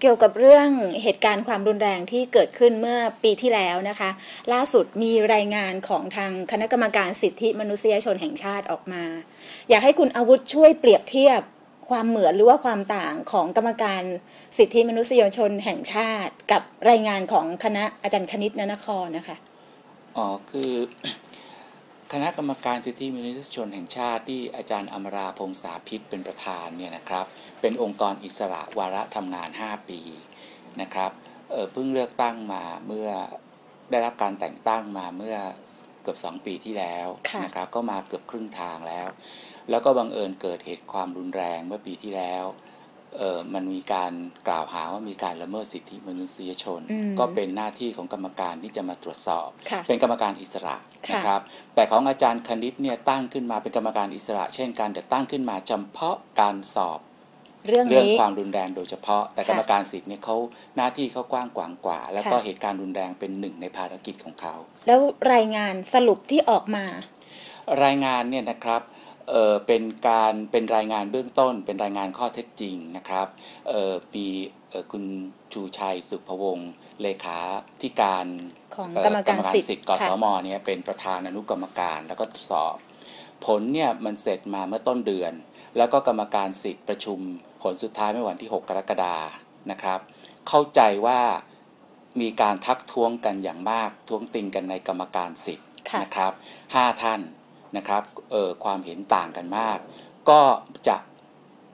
เกี่ยวกับเรื่องเหตุการณ์ความรุนแรงที่เกิดขึ้นเมื่อปีที่แล้วนะคะ ล่าสุดมีรายงานของทางคณะกรรมการสิทธิมนุษยชนแห่งชาติออกมา อยากให้คุณอาวุธช่วยเปรียบเทียบความเหมือนหรือว่าความต่างของกรรมการสิทธิมนุษยชนแห่งชาติ กับรายงานของคณะอาจารย์คณิตนนครนะคะอ๋อคือ คณะกรรมการสิทธิมนุษยชนแห่งชาติที่อาจารย์อมราพงษาพิษเป็นประธานเนี่ยนะครับ เป็นองค์กรอิสระวาระทำงาน 5 ปีนะครับเเพิ่งเลือกตั้งมาเมื่อได้รับการแต่งตั้งมาเมื่อเกือบ 2 ปีที่แล้วนะครับ ก็มาเกือบครึ่งทางแล้ว แล้วก็บังเอิญเกิดเหตุความรุนแรงเมื่อปีที่แล้ว เออมันมีการกล่าวหาว่ามีการละเมิดสิทธิมนุษยชน ก็เป็นหน้าที่ของกรรมการที่จะมาตรวจสอบ เป็นกรรมการอิสระนะครับ แต่ของอาจารย์คณิตเนี่ยตั้งขึ้นมาเป็นกรรมการอิสระ เช่นกันแต่ตั้งขึ้นมาเฉพาะการสอบเรื่องเรื่องความรุนแรงโดยเฉพาะ แต่กรรมการสิทธิ์เนี่ยเขาหน้าที่เขากว้างกวางกว่า แล้วก็เหตุการณ์รุนแรงเป็นหนึ่งในภารกิจของเขา แล้วรายงานสรุปที่ออกมา รายงานเนี่ยนะครับเออเป็นการเป็นรายงานเบื้องต้น เป็นรายงานข้อเท็จจริงนะครับเออมีคุณชูชัยสุภวงศ์เลขาธิการของกรรมการสิทธิ์กสมเนี่ยเป็นประธานอนุกรรมการแล้วก็สอบ ผลเนี่ยมันเสร็จมาเมื่อต้นเดือน แล้วก็กรรมการสิทธิ์ประชุมผลสุดท้ายเมื่อวันที่ 6 กรกฎานะครับ เข้าใจว่ามีการทักท้วงกันอย่างมากท้วงติงกันในกรรมการสิทธิ์นะครับห้าท่านนะครับเออ ความเห็นต่างกันมาก ก็จะ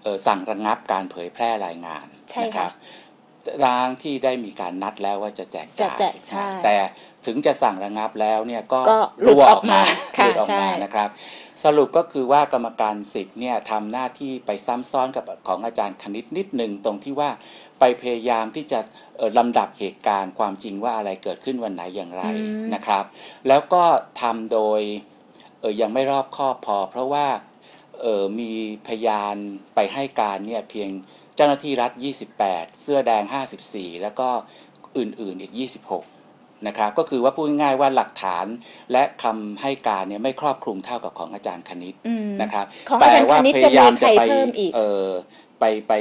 เออสั่งระงงับการเผยแพร่รายงานนะครับร้างที่ได้มีการนัดแล้วว่าจะแจกจ่ายแต่ถึงจะสั่งระงงับแล้วเนี่ยก็รั่วออกมาหลุดออกมานะครับ สรุปก็คือว่ากรรมการสิทธิ์เนี่ยทำหน้าที่ไปซ้ำซ้อนกับของอาจารย์คณิตนิดหนึ่งตรงที่ว่าไปพยายามที่จะลำดับเหตุการณ์ความจริงว่าอะไรเกิดขึ้นวันไหนอย่างไรนะครับ แล้วก็ทำโดย ออยังไม่รอบคอบพอ เพราะว่าเออมีพยานไปให้การเนี่ยเพียงเจ้าหน้าที่รัฐ 28 เสื้อแดง 54 แล้วก็อื่นๆอีก 26 นะครับ ก็คือว่าพูดง่ายๆว่าหลักฐานและคำให้การเนี่ยไม่ครอบคลุมเท่ากับของอาจารย์คณิตนะครับแต่ว่าพยายามจะไปเออไปไป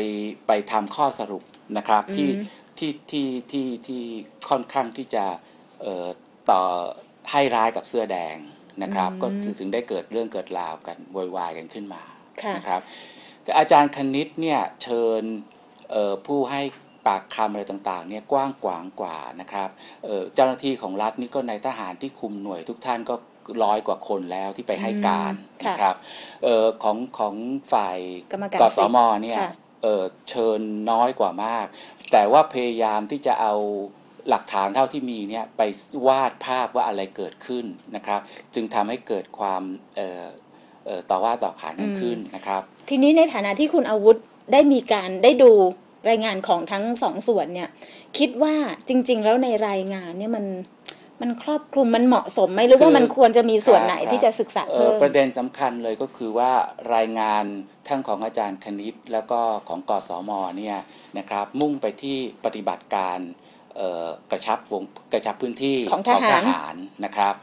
ไปทำข้อสรุปนะครับที่ที่ที่ที่ที่ค่อนข้างที่จะเอ่อต่อให้ร้ายกับเสื้อแดง นะครับ ก็ถึงได้เกิดเรื่องเกิดราวกันวอยวายกันขึ้นมานะครับ แต่อาจารย์คณิตเนี่ยเชิญผู้ให้ปากคำอะไรต่างๆเนี่ยกว้างกวางกว่านะครับเจ้าหน้าที่ของรัฐนี่ก็ในทหารที่คุมหน่วยทุกท่านก็ร้อยกว่าคนแล้วที่ไปให้การนะครับออของของฝ่ายกสมเนี่ยเเชิญน้อยกว่ามาก แต่ว่าพยายามที่จะเอา หลักฐานเท่าที่มีเนี่ยไปวาดภาพว่าอะไรเกิดขึ้นนะครับ จึงทำให้เกิดความต่อว่าต่อขานกันขึ้นนะครับ ทีนี้ในฐานะที่คุณอาวุธได้มีการได้ดูรายงานของทั้งสองส่วนเนี่ย คิดว่าจริง ๆ แล้วในรายงานเนี่ยมันมันครอบคลุมมันเหมาะสมไหมหรือว่ามันควรจะมีส่วนไหนที่จะศึกษาเพิ่มประเด็นสำคัญเลยก็คือว่ารายงานทั้งของอาจารย์คณิตแล้วก็ของกสมเนี่ยนะครับมุ่งไปที่ปฏิบัติการ กระชับวงกระชับพื้นที่ของทหารนะครับ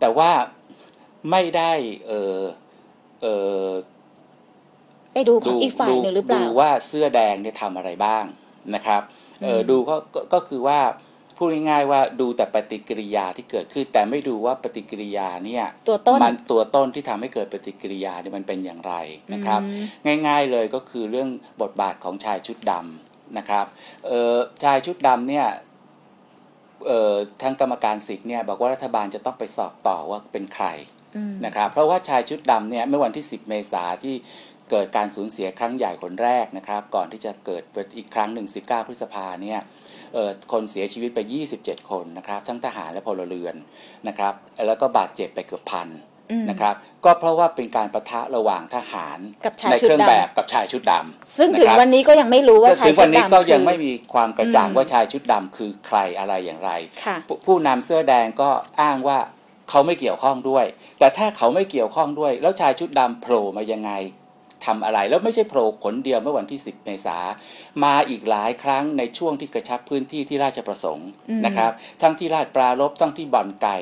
แต่ว่าไม่ได้เออเออไปดูของอีกฝ่ายหนึ่งหรือเปล่าดูว่าเสื้อแดงเนี่ยทำอะไรบ้างนะครับเออดูก็ก็คือว่าพูดง่ายๆว่าดูแต่ปฏิกิริยาที่เกิดขึ้น แต่ไม่ดูว่าปฏิกิริยาเนี่ยตัวต้นมันตัวต้นที่ทำให้เกิดปฏิกิริยาเนี่ยมันเป็นอย่างไรนะครับ ง่ายๆเลยก็คือเรื่องบทบาทของชายชุดดำนะครับเออชายชุดดำเนี่ย ทางกรรมการสิทธิ์เนี่ยบอกว่ารัฐบาลจะต้องไปสอบต่อว่าเป็นใครนะครับเพราะว่าชายชุดดำเนี่ยเมื่อวันที่ 10 เมษาที่เกิดการสูญเสียครั้งใหญ่คนแรกนะครับ ก่อนที่จะเกิดอีกครั้งหนึ่ง19 พฤษภาเนี่ยคนเสียชีวิตไป 27 คนนะครับ ทั้งทหารและพลเรือนนะครับ แล้วก็บาดเจ็บไปเกือบพัน นะครับก็เพราะว่าเป็นการประทะระหว่างทหารในเครื่องแบบกับชายชุดดำซึ่งถึงวันนี้ก็ยังไม่รู้ว่าชายชุดดำถึงวันนี้ก็ยังไม่มีความกระจ่างว่าชายชุดดำคือใครอะไรอย่างไร ผู้นำเสื้อแดงก็อ้างว่าเขาไม่เกี่ยวข้องด้วย แต่ถ้าเขาไม่เกี่ยวข้องด้วย แล้วชายชุดดำโผล่มายังไงทำอะไรแล้วไม่ใช่โผล่ขนเดียวเมื่อวันที่ 10 เมษามาอีกหลายครั้งในช่วงที่กระชับพื้นที่ที่ราชประสงค์นะครับ ทั้งที่ราชปรารบทั้งที่บ่อนไก่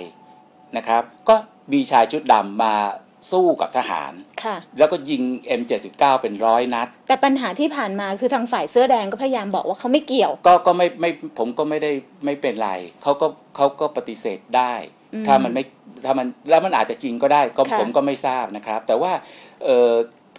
นะครับ ก็ มีชายชุดดำมาสู้กับทหาร ค่ะ แล้วก็ยิง M79 เป็นร้อยนัด แต่ปัญหาที่ผ่านมาคือทางฝ่ายเสื้อแดงก็พยายามบอกว่าเขาไม่เกี่ยว ก็ก็ไม่ไม่ผมก็ไม่ได้ไม่เป็นไรเขาก็เขาก็ปฏิเสธได้อืมถ้ามันไม่ถ้ามันแล้วมันอาจจะจริงก็ได้ก็ค่ะ ผมก็ไม่ทราบนะครับ แต่ว่าเอ่อ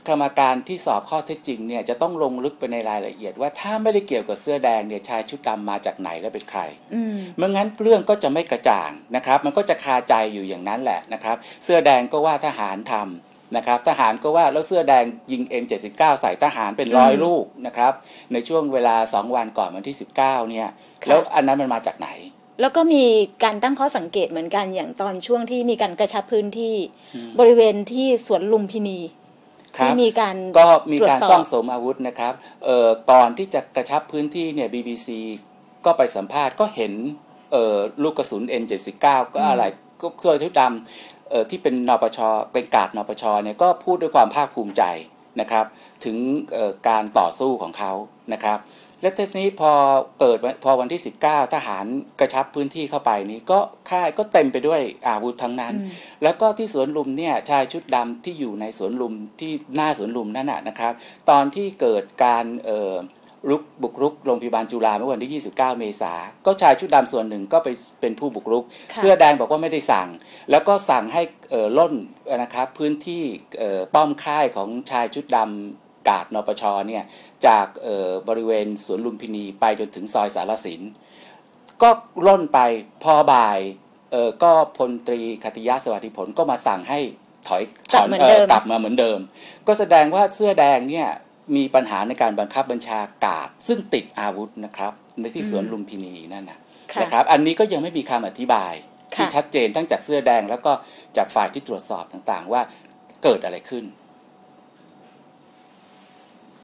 กรรมการที่สอบข้อเท็จจริงเนี่ยจะต้องลงลึกไปในรายละเอียดว่าถ้าไม่ได้เกี่ยวกับเสื้อแดงเนี่ยชายชุดดำมาจากไหนและเป็นใครอืมเมื่องั้นเรื่องก็จะไม่กระจ่างนะครับ มันก็จะคาใจอยู่อย่างนั้นแหละนะครับ เสื้อแดงก็ว่าทหารทำนะครับทหารก็ว่าแล้วเสื้อแดงยิง M79 ใส่ทหารเป็นร้อยอืมลูกนะครับในช่วงเวลา 2 วันก่อนวันที่ 19เนี่ยค่ะแล้วอันนั้นมันมาจากไหน แล้วก็มีการตั้งข้อสังเกตเหมือนกันอย่างตอนช่วงที่มีการกระชับพื้นที่อืมบริเวณที่สวนลุมพินีครั ที่บมีการก็มีการตรวจสอบซ่องสมอาวุธนะครับเอ่อก่อนที่จะกระชับพื้นที่เนี่ย BBC ก็ไปสัมภาษณ์ก็เห็นเอ่อลูกกระสุน M79 ก็อะไรก็เครื่องชุดดำเอ่อที่เป็นนปชเป็นกาดนปชเนี่ยก็พูดด้วยความภาคภูมิใจนะครับ ถึงเอ่อการต่อสู้ของเขานะครับ และทีนี้พอเกิดวันพอวันที่ 19 ทหารกระชับพื้นที่เข้าไปนี้ก็ค่ายก็เต็มไปด้วยอาวุธทั้งนั้นอืมแล้วก็ที่สวนลุมเนี่ยชายชุดดำที่อยู่ในสวนลุมที่หน้าสวนลุมนั่นนะนะครับ ตอนที่เกิดการเอ่อรุกบุกรุกโรงพยาบาลจุฬาเมื่อวันที่ 29 เมษา ก็ชายชุดดำส่วนหนึ่งก็ไปเป็นผู้บุกรุกค่ะเสื้อแดงบอกว่าไม่ได้สั่ง แล้วก็สั่งให้เอ่อล่นนะครับพื้นที่เอ่อป้อมค่ายของชายชุดดำ กาดนปชเนี่ยจากเอ่อบริเวณสวนลุมพินีไปจนถึงซอยสารสิน ก็ล่นไปพอบ่ายเออก็พลตรีคติยะสวัสดิผลก็มาสั่งให้ถอยถอนกลับเหมือนเดิมกลับมาเหมือนเดิม ก็แสดงว่าเสื้อแดงเนี่ยมีปัญหาในการบังคับบัญชากาดซึ่งติดอาวุธนะครับในที่สวนลุมพินีนั่นนะค่ะนะครับ อันนี้ก็ยังไม่มีคำอธิบายที่ค่ะชัดเจนทั้งจากเสื้อแดงแล้วก็จากฝ่ายที่ตรวจสอบต่างๆ ว่าเกิดอะไรขึ้น